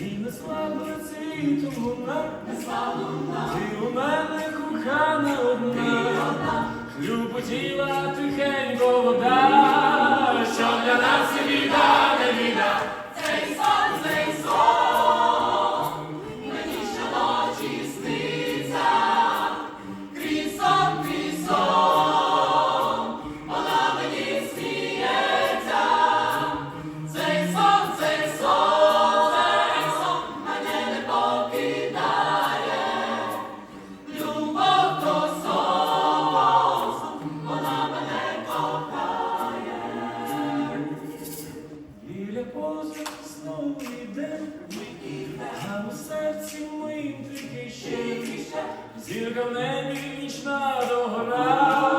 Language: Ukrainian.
і не слабо цвіту луна, ти у мене кохана одна, Люботіла тихенько вода, що для нас поза сном ми а у серці ми тільки ще зірка в небі нічна догора.